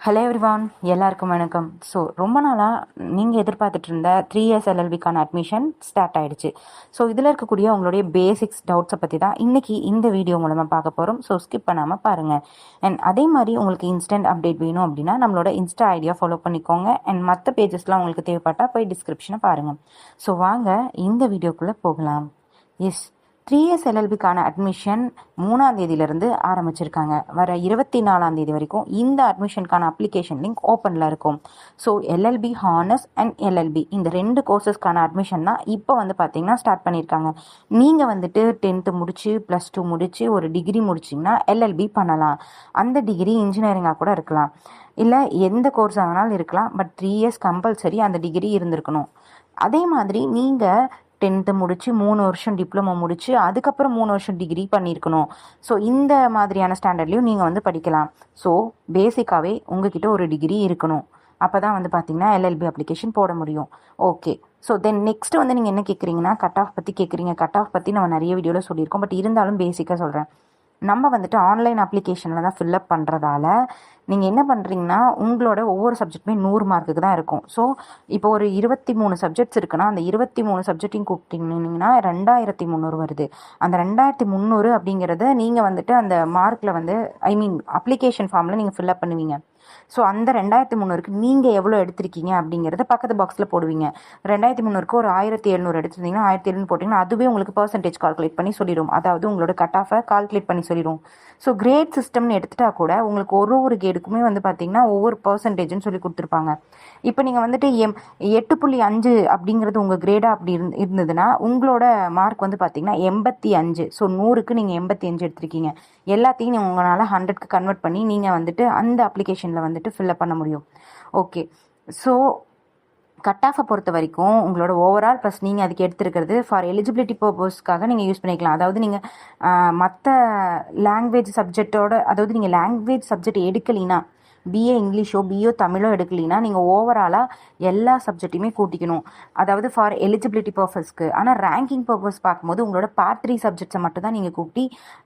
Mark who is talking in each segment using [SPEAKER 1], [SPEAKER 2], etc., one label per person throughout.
[SPEAKER 1] Hello everyone எல்லாருக்கும் வணக்கம். So ரொம்ப நாளாக நீங்கள் எதிர்பார்த்துட்டு இருந்த த்ரீ இயர்ஸ் எல்எல்பிக்கான அட்மிஷன் ஸ்டார்ட் ஆகிடுச்சு ஸோ இதில் இருக்கக்கூடிய உங்களுடைய பேசிக்ஸ் டவுட்ஸை பற்றி தான் இன்றைக்கி இந்த வீடியோ மூலமாக பார்க்க போகிறோம் ஸோ ஸ்கிப் பண்ணாமல் பாருங்கள் அண்ட் அதே மாதிரி உங்களுக்கு இன்ஸ்டன்ட் அப்டேட் வேணும் அப்படின்னா நம்மளோட இன்ஸ்டா ஐடியா ஃபாலோ பண்ணிக்கோங்க. அண்ட் மற்ற பேஜஸ்லாம் உங்களுக்கு தேவைப்பட்டால் போய் டிஸ்கிரிப்ஷனை பாருங்கள் ஸோ வாங்க இந்த வீடியோக்குள்ளே போகலாம். எஸ் த்ரீ இயர்ஸ் எல்எல்பிக்கான அட்மிஷன் மூணாம் தேதியிலிருந்து ஆரம்பிச்சிருக்காங்க. வர இருபத்தி நாலாம் தேதி வரைக்கும் இந்த அட்மிஷனுக்கான அப்ளிகேஷன் லிங்க் ஓப்பனில் இருக்கும். So LLB honours and LLB இந்த ரெண்டு கோர்சஸ்க்கான அட்மிஷன் தான் இப்போ வந்து பார்த்தீங்கன்னா ஸ்டார்ட் பண்ணியிருக்காங்க நீங்கள் வந்துட்டு டென்த்து முடிச்சு ப்ளஸ் டூ முடிச்சு ஒரு டிகிரி முடிச்சிங்கன்னா எல்எல்பி பண்ணலாம். அந்த டிகிரி இன்ஜினியரிங்காக கூட இருக்கலாம். இல்லை எந்த கோர்ஸ் ஆனாலும் இருக்கலாம். பட் த்ரீ இயர்ஸ் கம்பல்சரி அந்த டிகிரி இருந்திருக்கணும். அதே மாதிரி நீங்கள் டென்த்து முடித்து மூணு வருஷம் டிப்ளமோ முடித்து அதுக்கப்புறம் மூணு வருஷம் டிகிரி பண்ணியிருக்கணும். ஸோ இந்த மாதிரியான ஸ்டாண்டர்ட்லேயும் நீங்கள் வந்து படிக்கலாம். ஸோ பேசிக்காகவே உங்ககிட்ட ஒரு டிகிரி இருக்கணும். அப்போ தான் வந்து பார்த்தீங்கன்னா எல்எல்பி அப்ளிகேஷன் போட முடியும். ஓகே ஸோ தென் நெக்ஸ்ட் வந்து நீங்கள் என்ன கேட்குறீங்கன்னா கட் ஆஃப் பற்றி கேட்குறீங்க கட் ஆஃப் பற்றி நம்ம நிறைய வீடியோவில் சொல்லியிருக்கோம். பட் இருந்தாலும் பேசிக்காக சொல்கிறேன் நம்ம வந்துட்டு ஆன்லைன் அப்ளிகேஷனில் தான் ஃபில்லப் பண்ணுறதால நீங்கள் என்ன பண்ணுறீங்கன்னா உங்களோட ஒவ்வொரு சப்ஜெக்ட்டுமே நூறு மார்க்குக்கு தான் இருக்கும். ஸோ இப்போ ஒரு இருபத்தி மூணு சப்ஜெக்ட்ஸ் இருக்குன்னா அந்த இருபத்தி மூணு சப்ஜெக்டையும் கூப்பிட்டீங்கன்னா ரெண்டாயிரத்தி முந்நூறு வருது. அந்த ரெண்டாயிரத்தி முந்நூறு அப்படிங்கிறத நீங்கள் வந்துட்டு அந்த மார்க்கில் வந்து ஐ மீன் அப்ளிகேஷன் ஃபார்மில் நீங்கள் ஃபில்லப் பண்ணுவீங்க. ஸோ அந்த ரெண்டாயிரத்தி முந்நூறுக்கு நீங்கள் எவ்வளோ எடுத்திருக்கீங்க அப்படிங்கிறத பக்கத்து பாக்ஸில் போடுவீங்க. ரெண்டாயிரத்தி முந்நூறுக்கு ஒரு ஆயிரத்தி எழுநூறு எடுத்திருந்தீங்கன்னா ஆயிரத்தி எழுநூறு போட்டிங்கன்னா அதுவே உங்களுக்கு பர்சன்டேஜ் கால்குலேட் பண்ணி சொல்லிடும். அதாவது உங்களோட கட் ஆஃபை கால்குலேட் பண்ணி சொல்லிடும். ஸோ கிரேட் சிஸ்டம்னு எடுத்துட்டா கூட உங்களுக்கு ஒரு ஒரு கேடுக்குமே வந்து பார்த்தீங்கன்னா ஒவ்வொரு பர்சன்டேஜ்னு சொல்லி கொடுத்துருப்பாங்க. இப்போ நீங்கள் வந்துட்டு எம் எட்டு புள்ளி அஞ்சு அப்படிங்கிறது உங்கள் கிரேடாக அப்படி இருந்து இருந்ததுன்னா உங்களோட மார்க் வந்து பார்த்தீங்கன்னா எண்பத்தி அஞ்சு. ஸோ நூறுக்கு நீங்கள் எண்பத்தி அஞ்சு எடுத்திருக்கீங்க. எல்லாத்தையும் நீங்கள் உங்களால் ஹண்ட்ரட்க்கு கன்வெர்ட் பண்ணி நீங்கள் வந்துட்டு அந்த அப்ளிகேஷனில் வந்துட்டு ஃபில்லப் பண்ண முடியும். ஓகே ஸோ கட் ஆஃபை பொறுத்த வரைக்கும் உங்களோட ஓவரால் ப்ளஸ் நீங்கள் அதுக்கு எடுத்துருக்கிறது ஃபார் எலிஜிபிலிட்டி பர்பஸ்க்காக நீங்கள் யூஸ் பண்ணிக்கலாம். அதாவது நீங்கள் மற்ற லாங்குவேஜ் சப்ஜெக்டோட அதாவது நீங்கள் லாங்குவேஜ் சப்ஜெக்ட் எடுக்கலைன்னா பிஏ இங்கிலீஷோ பிஓ தமிழோ எடுக்கலைன்னா நீங்கள் ஓவராலாக எல்லா சப்ஜெக்ட்டையுமே கூட்டிக்கணும். அதாவது ஃபார் எலிஜிபிலிட்டி பர்பஸ்க்கு ஆனால் ரேங்கிங் பர்பஸ் பார்க்கும்போது உங்களோட பார்ட் த்ரீ சப்ஜெக்ட்ஸை மட்டும் தான் நீங்கள் கூட்டி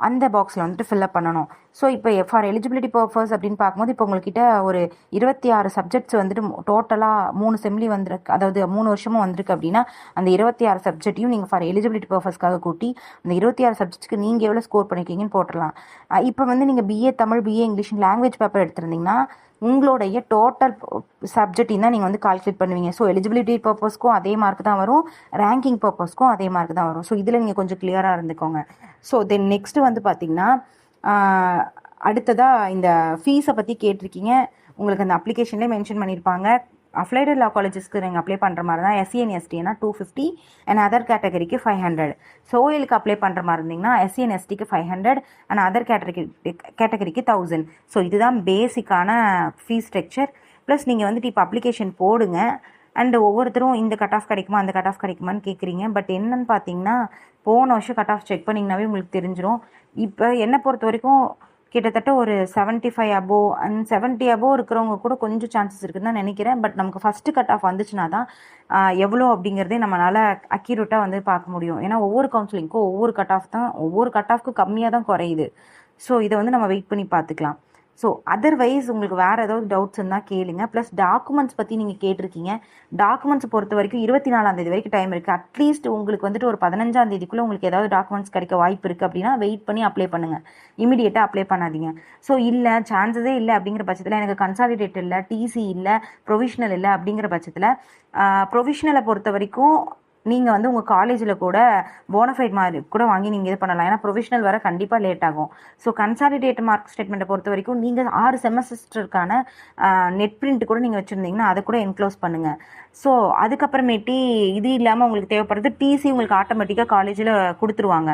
[SPEAKER 1] அந்த பாக்ஸில் வந்துட்டு ஃபில்அப் பண்ணணும். ஸோ இப்போ ஃபார் எலிஜிபிலிட்டி பர்பஸ் அப்படின்னு பார்க்கும்போது இப்போ உங்கள்கிட்ட ஒரு இருபத்தி ஆறு சப்ஜெக்ட்ஸ் வந்துட்டு டோட்டலாக மூணு செம்லி வந்திருக்கு. அதாவது மூணு வருஷமும் வந்திருக்கு அப்படின்னா அந்த இருபத்தி ஆறு சப்ஜெக்ட்டையும் நீங்கள் ஃபார் எலிஜிபிலிட்டி பர்பஸ்க்காக கூட்டி அந்த இருபத்தி ஆறு சப்ஜெக்ட்ஸ்க்கு நீங்கள் எவ்வளோ ஸ்கோர் பண்ணிக்கிங்கன்னு போட்டுடலாம். இப்போ வந்து நீங்கள் BA Tamil BA English language paper எடுத்திருந்தீங்கன்னா உங்களுடைய டோட்டல் சப்ஜெக்டையும் தான் நீங்கள் வந்து கால்குலேட் பண்ணுவீங்க. ஸோ எலிஜிபிலிட்டி பர்பஸ்க்கும் அதே மார்க் தான் வரும். ரேங்கிங் பர்பஸ்க்கும் அதே மார்க் தான் வரும். ஸோ இதில் நீங்கள் கொஞ்சம் கிளியராக இருந்துக்கோங்க. ஸோ தென் நெக்ஸ்ட்டு வந்து பார்த்தீங்கன்னா அடுத்ததாக இந்த ஃபீஸை பற்றி கேட்டிருக்கீங்க. உங்களுக்கு அந்த அப்ளிகேஷன்லேயே மென்ஷன் பண்ணியிருப்பாங்க அப்ளைடு லா காலேஜஸ்க்கு நீங்கள் அப்ளை பண்ணுற மாதிரி தான் எஸ்சிஎன் எஸ்டினா டூ ஃபிஃப்டி அண்ட் அதர் கேட்டகரிக்கு ஃபைவ் ஹண்ட்ரட் சோயிலுக்கு அப்ளை பண்ணுற மாதிரி இருந்தீங்கன்னா எஸ்சிஎன் எஸ்டிக்கு five hundred and other category கேட்டகரிக்கு தௌசண்ட் ஸோ இதுதான் பேசிக்கான ஃபீஸ் ஸ்ட்ரக்சர் ப்ளஸ் நீங்கள் வந்துட்டு இப்போ அப்ளிகேஷன் போடுங்க அண்ட் ஒவ்வொருத்தரும் இந்த கட் ஆஃப் கிடைக்குமா அந்த கட் ஆஃப் கிடைக்குமான்னு கேட்குறீங்க பட் என்னன்னு பார்த்தீங்கன்னா போன வருஷம் கட் ஆஃப் செக் பண்ணிங்கனாவே உங்களுக்கு தெரிஞ்சிடும் இப்போ என்னை பொறுத்த வரைக்கும் கிட்டத்தட்ட ஒரு seventy five above and seventy above இருக்கிறவங்க கூட கொஞ்சம் சான்சஸ் இருக்குன்னு தான் நினைக்கிறேன். பட் நமக்கு ஃபஸ்ட்டு கட் ஆஃப் வந்துச்சுன்னா தான் எவ்வளோ அப்படிங்கிறதே நம்மளால் அக்யூரேட்டாக வந்து பார்க்க முடியும். ஏன்னா ஒவ்வொரு கவுன்சிலிங்க்கும் ஒவ்வொரு கட் ஆஃப் தான் ஒவ்வொரு கட் ஆஃப்க்கு கம்மியாக தான் குறையுது. ஸோ இதை வந்து நம்ம வெயிட் பண்ணி பார்த்துக்கலாம். ஸோ அதர்வைஸ் உங்களுக்கு வேறு ஏதாவது டவுட்ஸ் இருந்தால் கேளுங்க. ப்ளஸ் டாக்குமெண்ட்ஸ் பற்றி நீங்கள் கேட்டிருக்கீங்க. டாக்குமெண்ட்ஸ் பொறுத்த வரைக்கும் இருபத்தி நாலாம் தேதி வரைக்கும் டைம் இருக்குது அட்லீஸ்ட் உங்களுக்கு வந்துட்டு ஒரு பதினஞ்சாம் தேதிக்குள்ளே உங்களுக்கு ஏதாவது டாக்குமெண்ட்ஸ் கிடைக்க வாய்ப்பு இருக்குது அப்படின்னா வெயிட் பண்ணி அப்ளை பண்ணுங்கள் இமீடியட்டாக அப்ளை பண்ணாதீங்க. ஸோ இல்லை சான்சஸே இல்லை அப்படிங்கிற பட்சத்தில் எனக்கு கன்சாலிடேட் இல்லை டிசி இல்லை ப்ரொவிஷனல் இல்லை அப்படிங்கிற பட்சத்தில் ப்ரொவிஷனலை பொறுத்த வரைக்கும் நீங்கள் வந்து உங்கள் காலேஜில் கூட போனஃபைட் மாதிரி கூட வாங்கி நீங்கள் இது பண்ணலாம். ஏன்னா ப்ரொஃபஷனல் வர கண்டிப்பாக லேட் ஆகும். ஸோ கன்சாலிடேட் மார்க் ஸ்டேட்மெண்ட்டை பொறுத்த வரைக்கும் நீங்கள் ஆறு செமஸ்டருக்கான நெட் பிரிண்ட் கூட நீங்கள் வச்சுருந்தீங்கன்னா அதை கூட என்க்ளோஸ் பண்ணுங்கள் ஸோ அதுக்கப்புறமேட்டி இது இல்லாமல் உங்களுக்கு தேவைப்படுறது டிசி உங்களுக்கு ஆட்டோமேட்டிக்காக காலேஜில் கொடுத்துருவாங்க.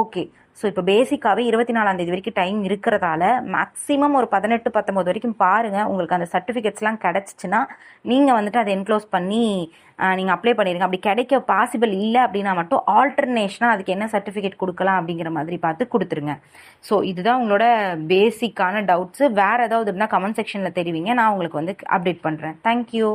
[SPEAKER 1] ஓகே ஸோ இப்போ பேசிக்காகவே இருபத்தி நாலாந்தேதி வரைக்கும் டைம் இருக்கிறதால மேக்ஸிமம் ஒரு பதினெட்டு பத்தொம்போது வரைக்கும் பாருங்கள் உங்களுக்கு அந்த சர்டிஃபிகேட்ஸ்லாம் கிடச்சிச்சின்னா நீங்கள் வந்துட்டு அதை என்க்ளோஸ் பண்ணி நீங்கள் அப்ளை பண்ணிடுங்க அப்படி கிடைக்க பாசிபிள் இல்லை அப்படின்னா மட்டும் ஆல்டர்னேஷனாக அதுக்கு என்ன சர்டிஃபிகேட் கொடுக்கலாம் அப்படிங்கிற மாதிரி பார்த்து கொடுத்துருங்க. ஸோ இதுதான் உங்களோட பேசிக்கான டவுட்ஸு வேறு ஏதாவது இருந்தால் கமெண்ட் செக்ஷனில் தெரிவிங்க. நான் உங்களுக்கு வந்து அப்டேட் பண்ணுறேன் தேங்க்யூ